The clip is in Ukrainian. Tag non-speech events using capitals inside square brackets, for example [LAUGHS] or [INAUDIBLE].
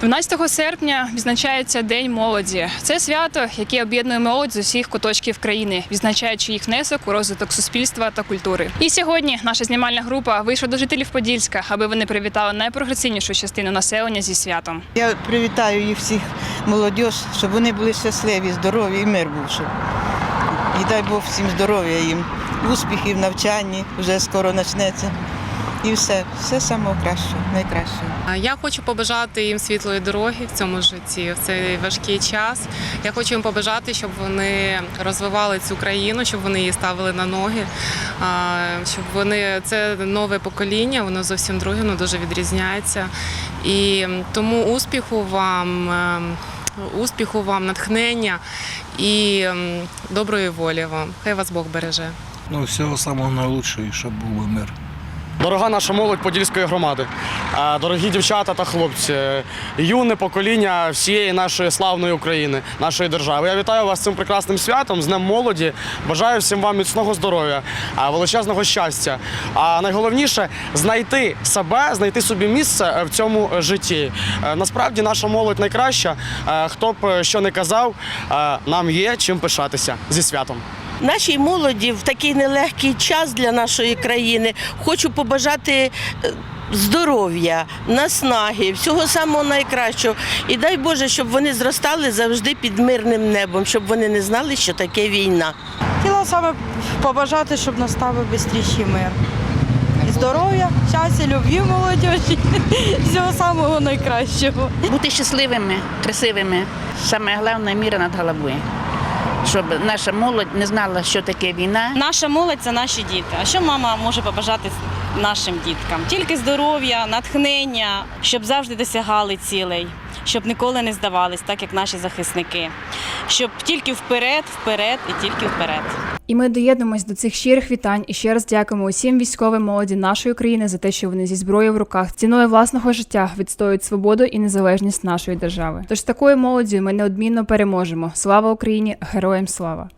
12 серпня відзначається День молоді. Це свято, яке об'єднує молодь з усіх куточків країни, відзначаючи їх внесок у розвиток суспільства та культури. І сьогодні наша знімальна група вийшла до жителів Подільська, аби вони привітали найпрогресивнішу частину населення зі святом. Я привітаю їх всіх молодь, щоб вони були щасливі, здорові і мир був. Щоб. І дай Бог всім здоров'я їм, успіхів навчанні, вже скоро почнеться. І все, все самого кращого, найкращого. А Я хочу побажати їм світлої дороги в цьому житті, в цей важкий час. Я хочу їм побажати, щоб вони розвивали цю країну, щоб вони її ставили на ноги, щоб вони це нове покоління, воно зовсім друге, воно дуже відрізняється. І тому успіху вам, ем, успіху вам, натхнення і ем, доброї волі вам. Хай вас Бог береже. Ну, всього самого найкращого, щоб був мир. Дорога наша молодь Подільської громади, дорогі дівчата та хлопці, юне покоління всієї нашої славної України, нашої держави. Я вітаю вас цим прекрасним святом, з Днем молоді. Бажаю всім вам міцного здоров'я, величезного щастя. А найголовніше знайти себе, знайти собі місце е, в цьому житті. Е, Насправді наша молодь найкраща. Е, Хто б що не казав, нам є чим пишатися зі святом. Нашій молоді в такий нелегкий час для нашої країни хочу побажати е, здоров'я, наснаги, всього самого найкращого. І дай Боже, щоб вони зростали завжди під мирним небом, щоб вони не знали, що таке війна. Хотіла саме побажати, щоб наставив швидший мир. І здоров'я, щастя, любві молодіжі, [LAUGHS] всього самого найкращого. бути щасливими, красивими. Саме головне міра над головою. Щоб наша молодь не знала, що таке війна. Наша молодь це наші діти. А що мама може побажати нашим діткам? Тільки здоров'я, натхнення, щоб завжди досягали цілей, щоб ніколи не здавались, так як наші захисники. Щоб тільки вперед, вперед і тільки вперед. І ми доєднуємось до цих щирих вітань і ще раз дякуємо усім військовим молоді нашої країни за те, що вони зі зброєю в руках ціною власного життя відстоюють свободу і незалежність нашої держави. Тож такою молоддю ми неодмінно переможемо. Слава Україні! Героям слава!